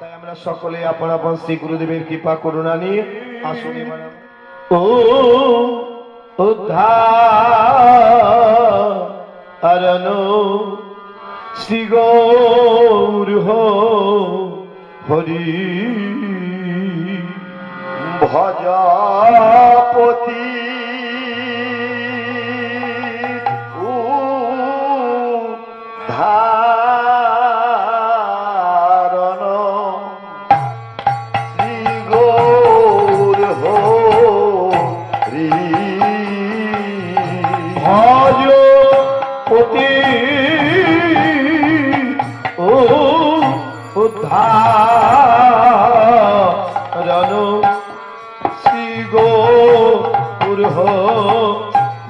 তাই আমরা সকলে আপন আপন শ্রী গুরুদেবের কৃপা করুণা নিয়ে আসুন ও উদ্ধারণ শ্রী গৌর হরি। ভজপতি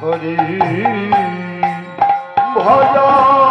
হরি ভজপতি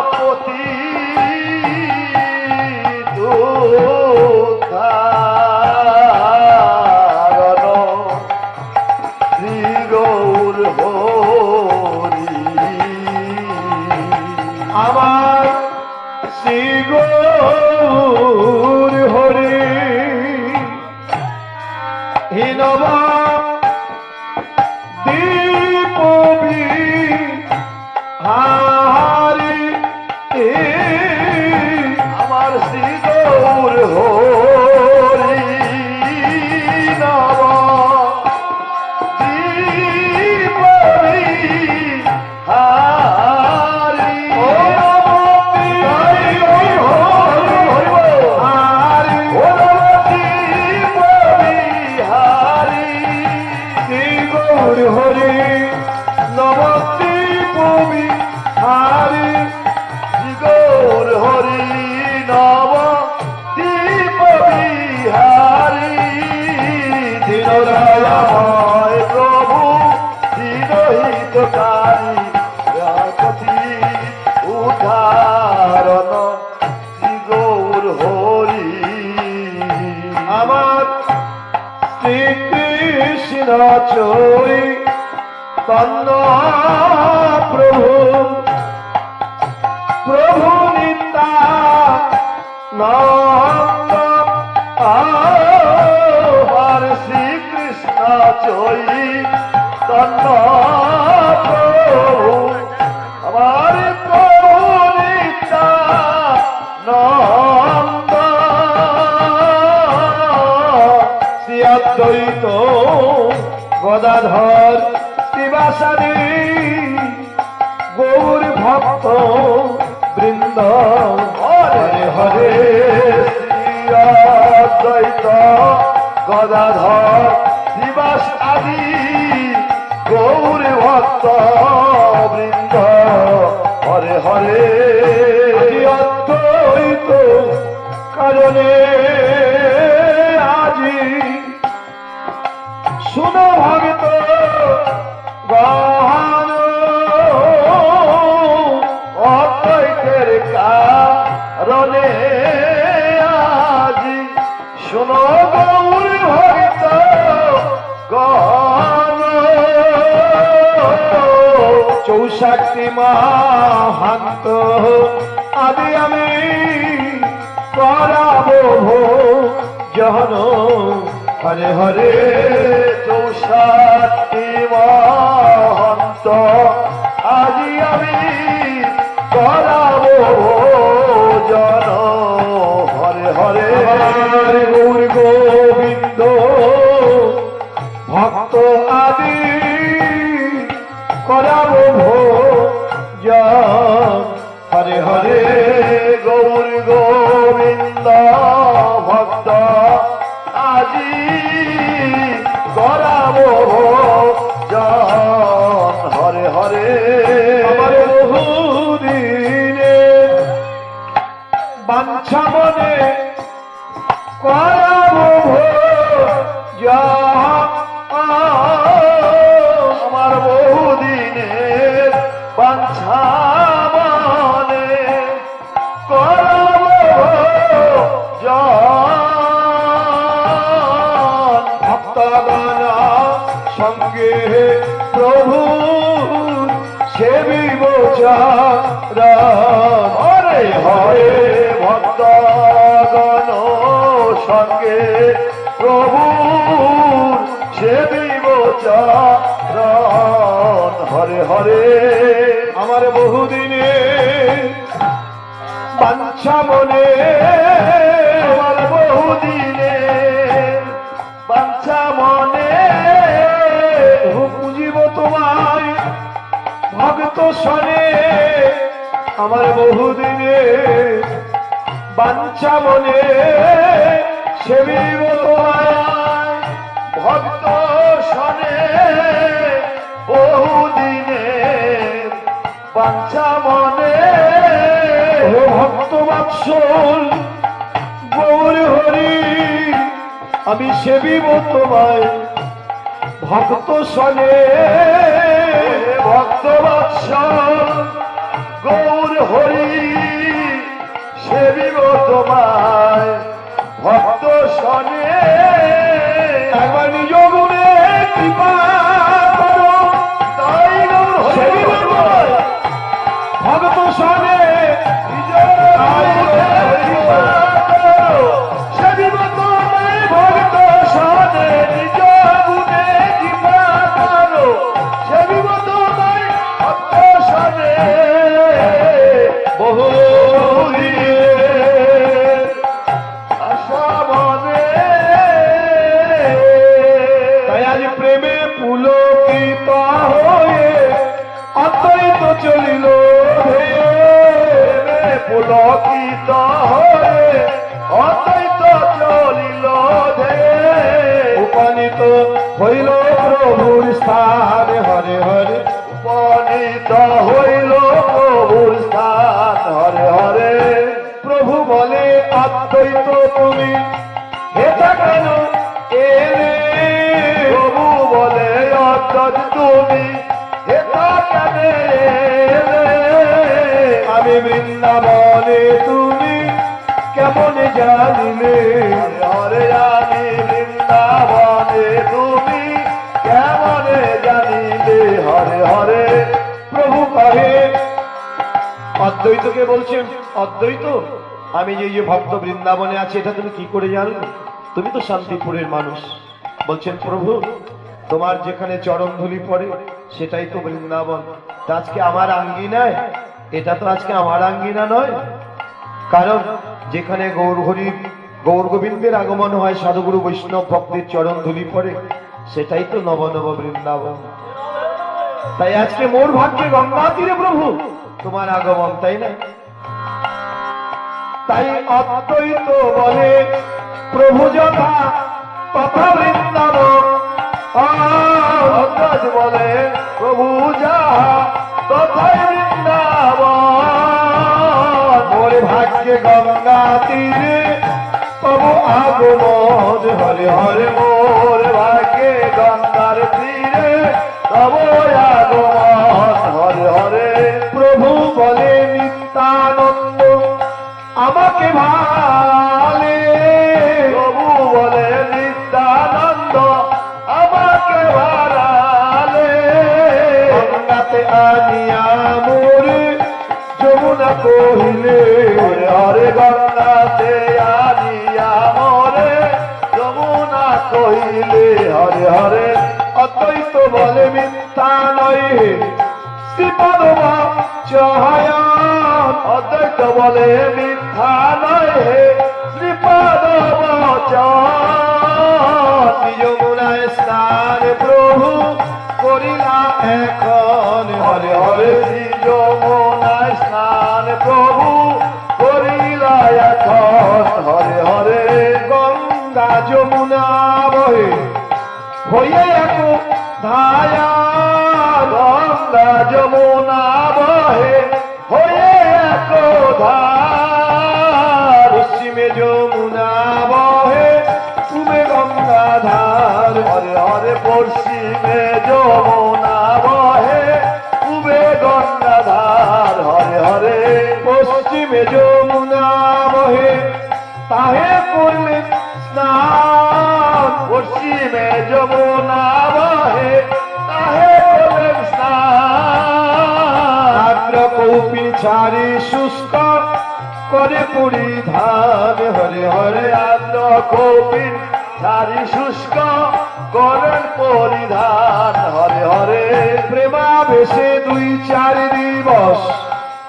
প্রভু আমার প্রভু নিত্যা নন্দ শ্রীঅদ্বৈত গদাধর শিবাসাদী গৌর ভক্ত বৃন্দ, হরে হরে শ্রী গদাধর বৃন্দ হরে হরে। অদ্বৈত কারণে আজি শুনো ভক্ত গান অদ্বৈতের কারণে চৌষট্টি মাহান্ত আদি আমি করাবো জহন হরে হরে চৌষট্টি মহন্ত আজি আমি করাবো জন হরে হরে আমার গৌর ভক্তগণ প্রভু সেবিব চরণ হরে হরে, আমার বহুদিনে বাঞ্ছা মনে, আমার বহুদিনে বাঞ্ছা মনে পুজিব তোমায় ভক্ত সনে আমার বহুদিনে বাঞ্ছা মনে সেবিব ভক্ত শনে বহুদিনে বাঞ্ছা মনে। ভক্ত বাৎসল, গৌর হরি, আমি সেবিব তোমায় ভক্ত সনে ভক্ত বৎসল, গৌর হরি, সেবিব তোমায় ভক্ত অদ্বৈত আমি যে যে ভক্ত বৃন্দাবনে আছি, এটা তুমি কি করে জানলে তুমি তো শান্তিপুরের মানুষ। বলছেন, প্রভু, তোমার যেখানে চরণ ধুলি পড়ে, সেটাই তো বৃন্দাবন। আজকে আমার আঙ্গিনায়? এটা তো আজকে আমার আঙ্গিনা নয়। কারণ যেখানে গৌর হরি গৌর গোবিন্দের আগমন হয়, সাধুগুরু বৈষ্ণব ভক্তের চরণ ধুলি পড়ে, সেটাই তো নব নব বৃন্দাবন। তাই আজকে মোর ভাগ্যে গঙ্গা তীরে প্রভু, তোমার আগমন, তাই না? তাই অদ্বৈত বলে, প্রভু যথা তথা অদ্বৈত বলে, প্রভু যাহা তথাই বৃন্দাবন। মোর ভাগ্যে গঙ্গা তীরে আগমন হরে হরে হরে মোর ভাগ্যে গঙ্গার তীরে তব আগমন আমাকে ভালে। প্রভু বলে, নিত্যানন্দ আমাকে হারালে গঙ্গাতে আনিয়া মোরে যমুনা কহিলে হরে গঙ্গাতে আনিয়া মরে, যমুনা কহিলে হরে হরে অদ্বৈত বলে মিথ্যা নয় শ্রীপদ চহায়ন অদ্বৈত বলে মিথ্যা নয় হে শ্রীপাদ যমুনায় স্নান প্রভু করিলা এখন হরে হরে। শ্রী যমুনায় স্নান প্রভু করিলা এখন হরে হরে। গঙ্গা যমুনা বহে হয়ে এক ধায়া। গঙ্গা যমুনা বহে হয়ে পশ্চিমে যমুনা বহে, তাহে করলে স্নান পশ্চিমে যমুনা বহে, তাহে করলেন স্নান। কৌপি ছাড়ি শুষ্ক করে পরিধান হরে হরে হরে আদ্র কঠিন সারি শুষ্ক করেন পরিধান। হরে হরে প্রেমাবেশে দুই চার দিবস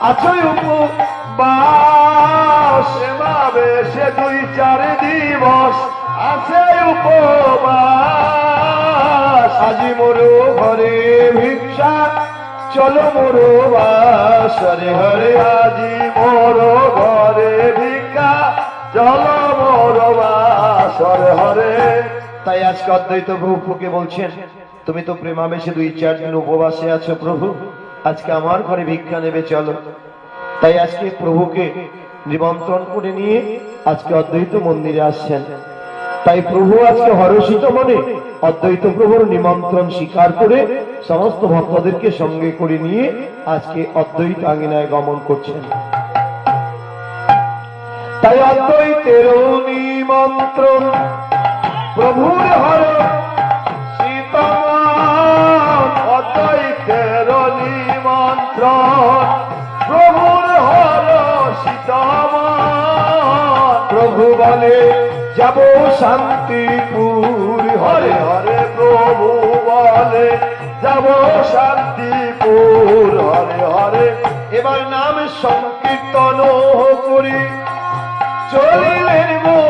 আছো প্রেমাবে সে দুই চার দিবস আছে উপবাস। আজি মোরো ঘরে ভিক্ষা, চলো মোরো বাস। হরে হরে, আজি মোর ঘরে ভিক্ষা, চল মোর বাস। হরে হরে। তাই আজকে অদ্বৈত প্রভুকে বলছেন, তুমি তো প্রেমাবেশে দুই চার দিন উপবাসে আছো প্রভু। আজকে আমার ঘরে ভিক্ষা নেবে, চলো। তাই আজকে প্রভুকে নিমন্ত্রণ করে নিয়ে আজকে অদ্বৈত মন্দিরে আসছেন। তাই প্রভু আজকে হরষিত মনে অদ্বৈত প্রভুর নিমন্ত্রণ স্বীকার করে সমস্ত ভক্তদেরকে সঙ্গে করে নিয়ে আজকে অদ্বৈত আঙ্গিনায় গমন করছেন। তাই অদ্বৈতের নিমন্ত্রণ প্রভুর হর সীতামান অদ্বৈতের নিমন্ত্রণ বলে যাব শান্তিপুর। হরে হরে প্রভু বলে যাব শান্তিপুর। হরে হরে, এবার নাম সংকীর্তন করি। চলিলেন গো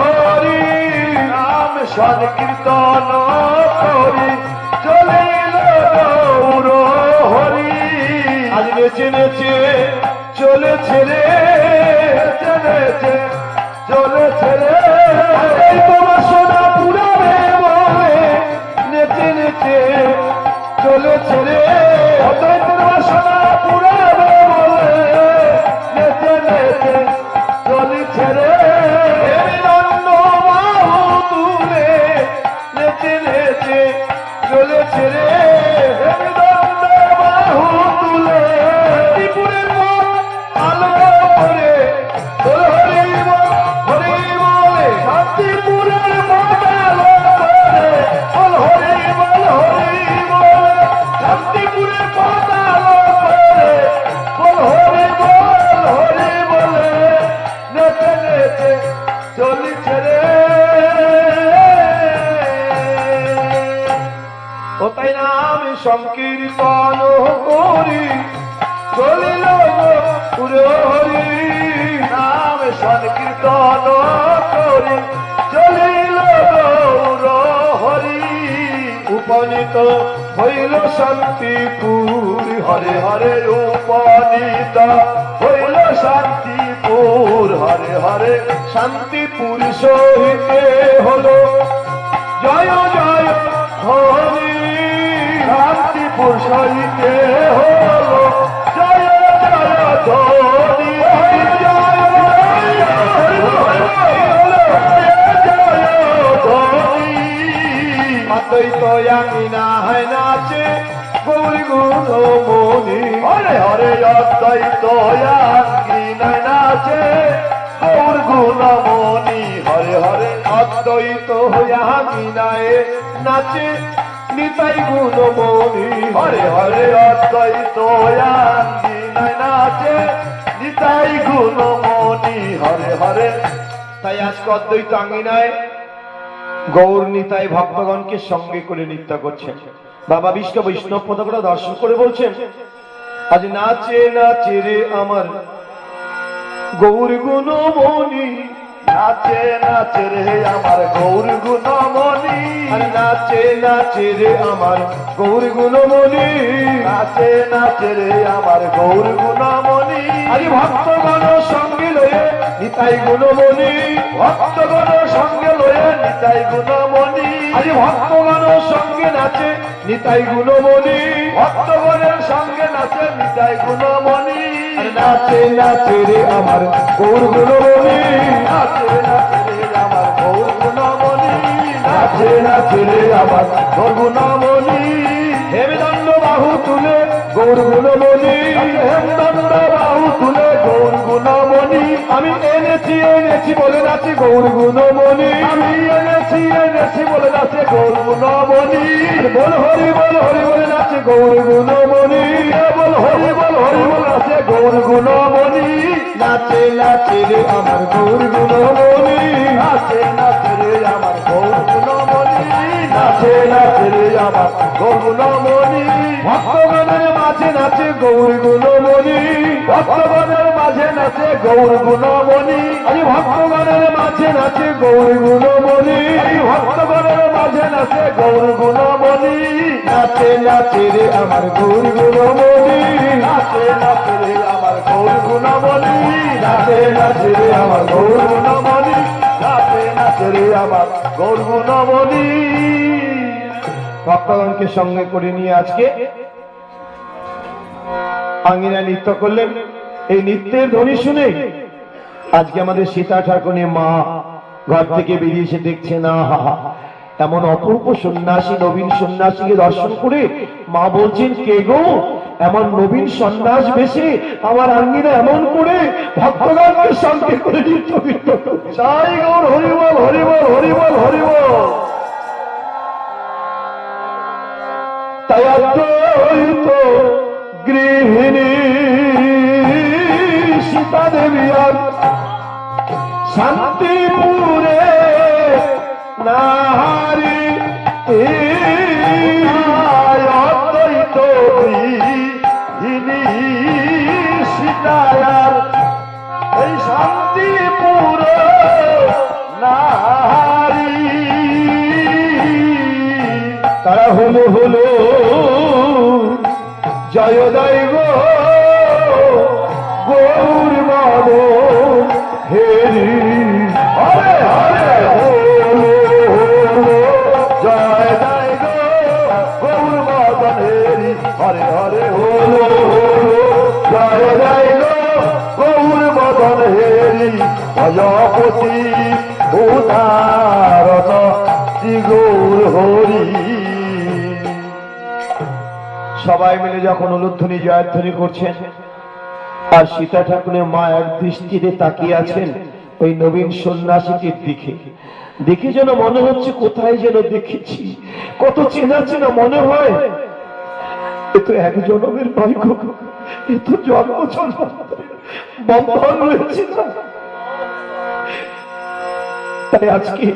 হরি, নাম সংকীর্তন করি। চলিল হরি। আজ নেচে নেচে চলেছে রে চলেছে চলেছে রে। তোমার সোনা পুরাবে বলে নেচে চলেছে রে। অদ্বৈতের বাসনা পুরাবে হরে হরে উপনীত হইল শান্তিপুর। হরে হরে শান্তিপুর সহিতে হলো। জয় জয় হরি, শান্তিপুর সহিতে হল। জয় জয় জয় ধরি অদ্বৈত হয় নাচে গৌরী গুণ মনি হরে হরে অদ্বৈত আঙ্গিনায় নাচে গুণমণি, হরে হরে আমিনায় নাচে। নিতাই গুণ মনি হরে হরে আঙ্গিনায় নাচে নিতাই গুণমণি, হরে হরে। তাই আজকে অদ্বৈত আঙ্গিনায় গৌর নিতাই ভক্তগণকে সঙ্গে করে নৃত্য করছেন। বাবা বিষ্ণু বৈষ্ণব পদকরা দর্শন করে বলছেন, আজ নাচে নাচে রে আমার গৌর গুণ মনি নাচে নাচে রে আমার গৌর গুণমণি আর নাচে নাচে রে আমার গৌর গুণ মনি নাচে নাচে রে আমার গৌর গুণমণি। আরে ভক্তগণ সঙ্গে লয়ে নিতাই গুণ মনি ভক্তগণ সঙ্গে লয়ে নিতাই গুণমণি। আরে ভক্তগণ সঙ্গে নাচে নিতাই গুণ মনি ভক্তগণের সঙ্গে নাচে নিতাই গুণমণি আর নাচে নাচে রে আমার গৌর গুণ মনি নাচে নাচে রে আমার গৌর গুণমণি নাচে নাচে রে আমার গৌর গুণমণি হেমদণ্ড বাহু তুলে গৌর গুণ মনি হেমদণ্ড এনেছি এনেছি বলে যাচ্ছে গৌর গুণমণি। আমি এনেছি এনেছি বলে যাচ্ছে গৌর গুণমণি। বল হরি বল হরি বলে যাচ্ছে গৌর গুণমণি। বল হরি বল হরি বলে যাচ্ছে গৌর গুণমণি। নাচে নাচে রে আমার গৌর গুণমণি। নাচে নাচে রে আমার গৌর গুণমণি। নাচে নাচে রে আমার গৌর গুণমণি। ভক্তগণের মাঝে নাচে গৌরী গুণমণি। ভক্তগণের মাঝে নাচে গৌর গুণমণি। আরে ভক্তগণের মাঝে নাচে গৌরী গুণমণি। ভক্তগণের মাঝে নাচে গৌর গুণমণি। নাচে নাচে রে আমার গৌরী গুণমণি। নাচে নাচে রে আমার গৌর গুণমণি। নাচে নাচে রে আমার গৌর গুণমণি। নাচে নাচে রে আমার গৌর গুণমণি। ভক্তগণকে সঙ্গে করে নিয়ে আজকে আঙ্গিনা নৃত্য করলেন। এই নৃত্যের ধ্বনি শুনে আজকে আমাদের সীতা ঠাকুরের মা ঘর থেকে বেরিয়ে এসে দেখছে না এমন অপূর্ব সন্ন্যাসী, নবীন সন্ন্যাসীকে দর্শন করে মা বলছেন, কে গো? এমন নবীন সন্ন্যাস বেশি আমার আঙ্গিনা এমন করে ভক্তগণকে সঙ্গে করে নৃত্য। জয় গৌর হরিবল হরিবল হরিবল হরিবল তাই অদ্বৈত গৃহিণী সীতা দেবী আর শান্তিপুরে নারী জয়ধ্বনি করছেন। আর সীতা ঠাকুরের মা এক দৃষ্টিতে তাকিয়ে আছেন ওই নবীন সন্ন্যাসীটির দিকে। দেখে যেন মনে হচ্ছে, কোথায় যেন দেখেছি। কত চেনা চেনা মনে হয়। এ তো এক জনমের নয়। এ তো জন্ম জন্ম বন্ধন রয়েছে না। তাই আজকে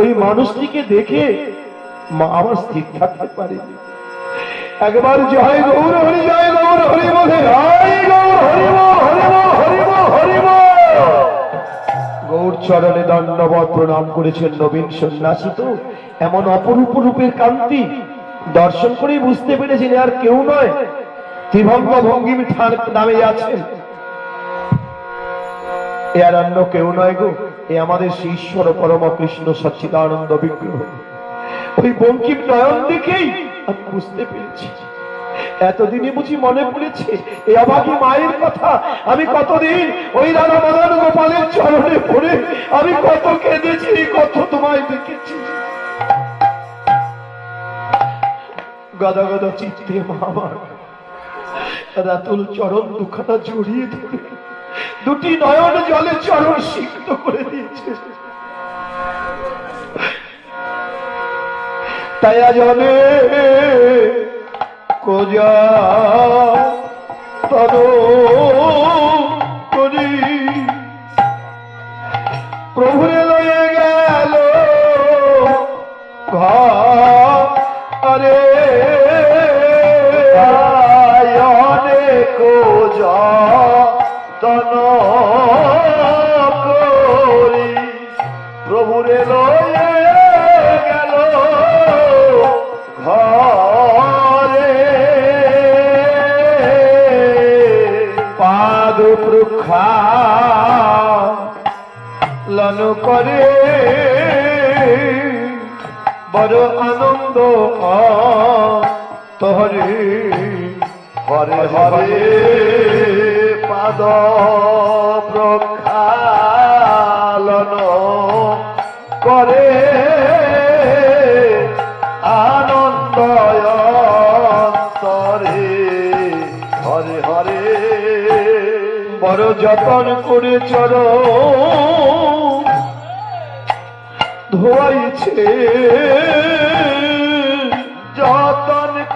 ওই মানুষটিকে দেখে মা আমার স্থির থাকতে পারেনি। একবার জয় গৌর, হরি জয় গৌর, হরি বলে গৌর চরণে দণ্ডবত প্রণাম করেছেন নবীন সন্ন্যাসী তো। এমন অপরূপ রূপের কান্তি দর্শন করেই বুঝতে পেরেছেন আর কেউ নয়। ত্রিভঙ্গ ভঙ্গিম ঠান নামে আছেন। এ আর অন্য কেউ নয় গো, এ আমাদের ঈশ্বর পরম কৃষ্ণ সচ্চিদানন্দ বিগ্রহ। ওই বঙ্কিম নয়ন দেখেই আমি বুঝতে পেরেছি। এতদিনে বুঝি মনে পড়েছে এই অভাগী মায়ের কথা। আমি কতদিন ওই রাধা মদন গোপালের চরণে পড়ে, আমি কত কেঁদেছি, কত তোমায় দেখেছি। গদা গদা চিত্তে মা আমার, রাতুল চরণ দুখানা জড়িয়ে ধরে, দুটি নয়ন জলে চরণ সিক্ত করে দিয়েছে। তাই জনে কোজা তদ করি প্রভুরে লয়ে গেল ঘরে। অনেক যতন তোহরে হরে হরে পাদ প্রক্ষালন করে। আনন্দ অন্তরে হরে হরে বড় যতন করে চর ধোয়াইছে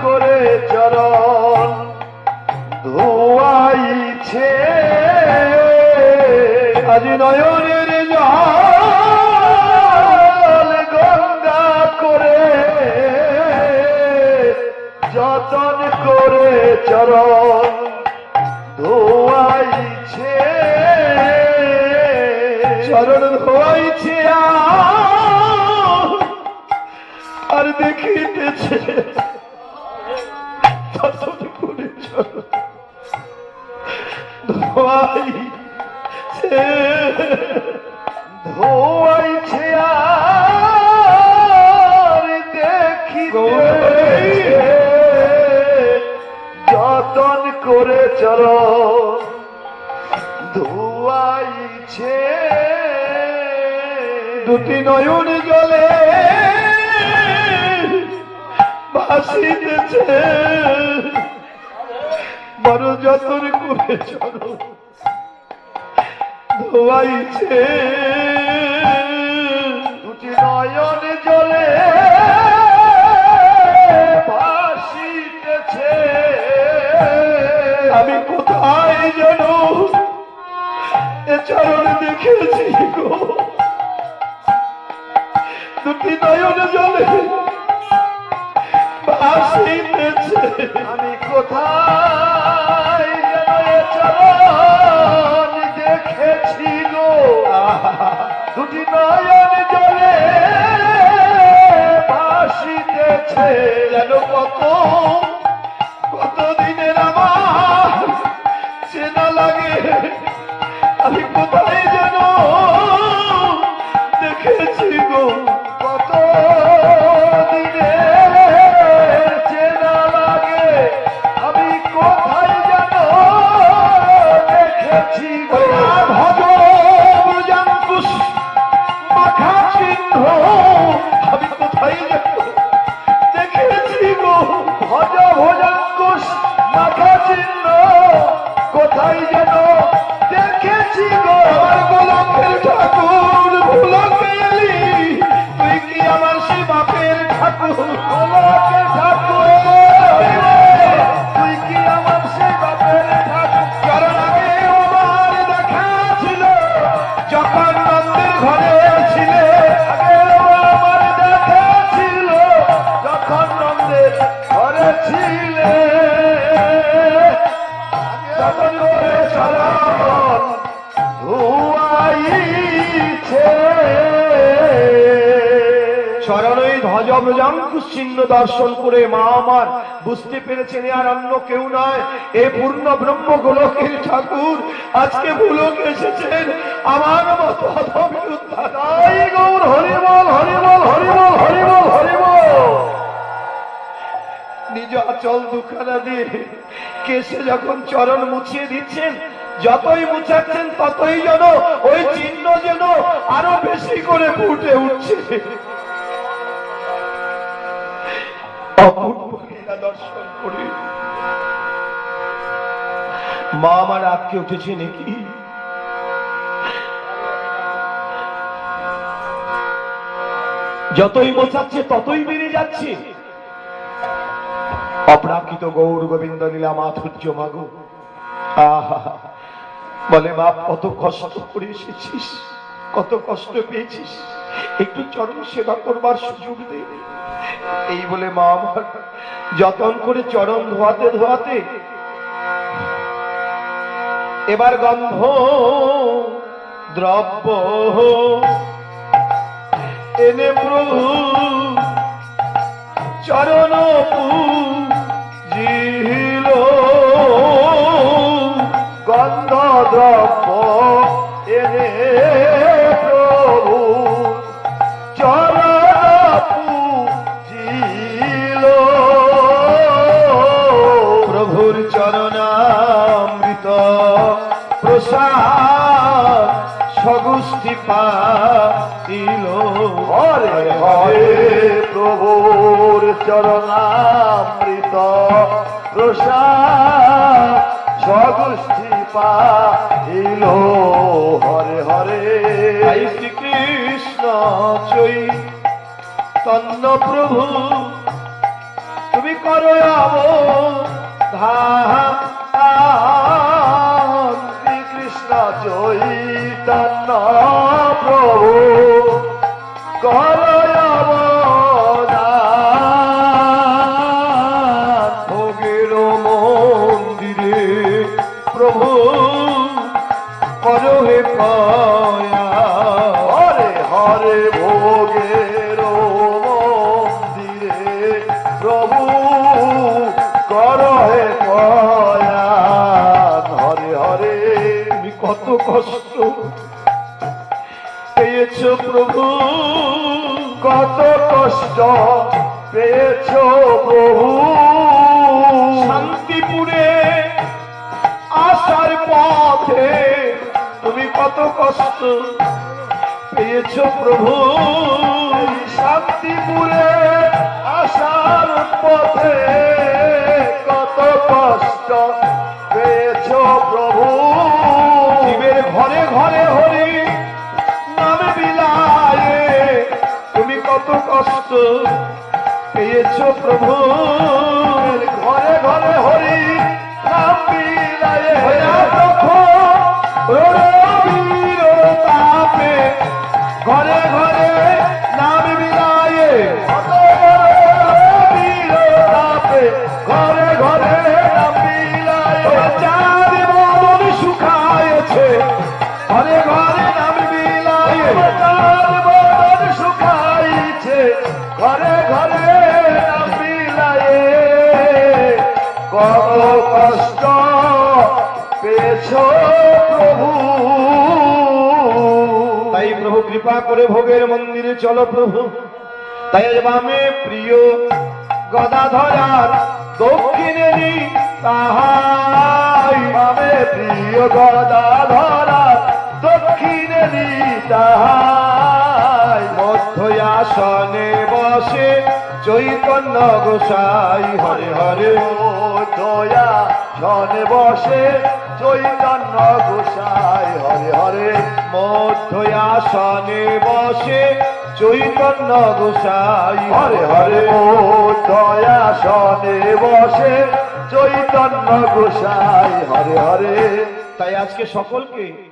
করে চরণ ধোয়াইছে। আজ নয়নের জল গঙ্গা করে যতন করে চরণ ধোয়াইছে। চরণ ধোয়াইছে আর, দেখিতেছে যতন করে চরণ ধোয়াইছে দুটি নয়ন জলে ভাসিতেছে। বড় যতন করে চরণ ধোয়াইছে দুটি নয়ন জলে চরণ দেখেছি গো। দুটি নয়ন জলে ভাসিতেছে। আমি কোথায় চরণ দেখেছি গো। দুটি নয়ন জলে ভাসিতেছে। যেন কত ব্রজাঙ্কুশ চিহ্ন দর্শন করে মা আমার, বুঝতে পেরেছেন আর অন্য কেউ নয়। এ পূর্ণ ব্রহ্ম গোলকের ঠাকুর, আজকে ভুলক এসেছেন। আমার নিজ আচল দুখানা দিয়ে কেসে যখন চরণ মুছিয়ে দিচ্ছেন, যতই মুছাচ্ছেন ততই যেন ওই চিহ্ন যেন আরও বেশি করে ফুটে উঠছে। অপূর্ব লীলা দর্শন করে মা আমার উঠেছে নাকি যতই মোছাচ্ছে, ততই বেড়ে যাচ্ছে। অপ্রাকৃত গৌর গোবিন্দ লীলা মাধুর্য মাগো। বলে বাপ, কত কষ্ট করে এসেছিস, কত কষ্ট পেয়েছিস। একটু চরণ সেবা করবার সুযোগ দে। এই বলে মা আমার যতন করে চরণ ধোয়াতে ধোয়াতে এবার গন্ধ দ্রব্য এনে প্রভু চরণ জিল গন্ধ দ্রব্য চরণামৃত প্রসাদ স্বগোষ্ঠী পাইল হরে হরে। শ্রীকৃষ্ণ চৈ তন্ন প্রভু। কষ্ট পেয়েছ প্রভু। শান্তিপুরে আসার পথে তুমি কত কষ্ট পেয়েছ প্রভু। শান্তিপুরে আসার পথে কত কষ্ট পেয়েছ প্রভু। জীবের ঘরে ঘরে হরি কত কষ্ট পেয়েছ প্রভু ঘরে ঘরে হরি। কত কষ্ট পেয়েছ প্রভু। তাই প্রভু কৃপা করে ভোগের মন্দিরে চলো প্রভু। তাই বামে প্রিয় গদাধরার দক্ষিণেরই তাহাই বাবে প্রিয় গদা ধরা দক্ষিণে তাহাই মধ্যয়াসনে বসে চৈতন্য গোসাই, হরে হরে ও দয়া। ছনে বসে চৈতন্য গোসাই, হরে হরে। মধ্যয়াসনে বসে চৈতন্য গোসাই, হরে হরে ও দয়া সনে বসে চৈতন্য গোসাই, হরে হরে। তাই আজকে সকলকে